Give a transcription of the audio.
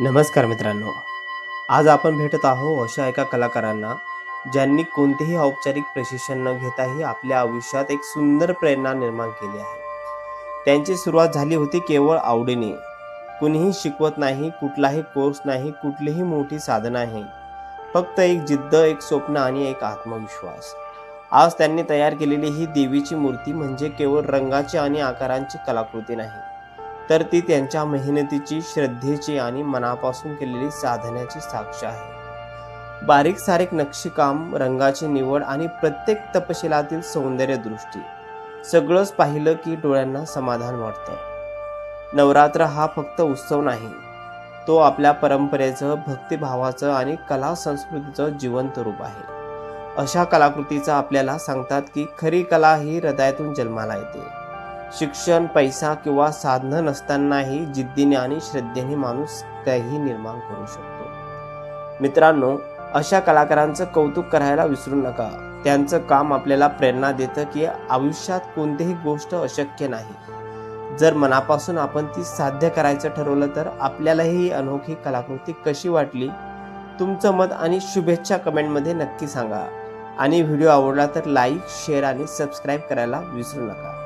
नमस्कार मित्रांनो. आज आपण भेटत आहोत अशा एका कलाकारांना ज्यांनी कोणतेही औपचारिक प्रशिक्षण न घेताही आपल्या आयुष्यात एक सुंदर प्रेरणा निर्माण केली आहे. त्यांची सुरुवात झाली होती केवळ आवडीने. कुणीही शिकवत नाही कुठलाही कोर्स नाही कुठलीही मोठी साधना आहे फक्त एक जिद्द एक स्वप्न आणि एक आत्मविश्वास. आज त्यांनी तयार केलेली ही देवीची मूर्ती म्हणजे केवळ रंगाची आणि आकारांची कलाकृती नाही. तर ती त्यांच्या मेहनतीची श्रद्धेची आणि मनापासून केलेली साधण्याची साक्ष आहे. बारीक सारीक नक्षीकाम रंगाची निवड आणि प्रत्येक तपशिलातील सौंदर्य दृष्टी सगळंच पाहिलं की डोळ्यांना समाधान वाटतं. नवरात्र हा फक्त उत्सव नाही तो आपल्या परंपरेचं भक्तिभावाचं आणि कला संस्कृतीचं जिवंत रूप आहे. अशा कलाकृतीचा आपल्याला सांगतात की खरी कला ही हृदयातून जन्माला येते. शिक्षण पैसा किंवा साधनं नसतानाही जिद्दीने आणि श्रद्धेने माणूस काही निर्माण करू शकतो. मित्रांनो अशा कलाकारांचं कौतुक करायला विसरू नका. त्यांचं काम आपल्याला प्रेरणा देतं की आयुष्यात कोणतीही गोष्ट अशक्य नाही. जर मनापासून आपण ती साध्य करायचं ठरवलं तर आपल्यालाही ही अनोखी कलाकृती कशी वाटली? तुमचं मत आणि शुभेच्छा कमेंटमध्ये नक्की सांगा. आणि व्हिडिओ आवडला तर लाईक शेअर आणि सबस्क्राईब करायला विसरू नका.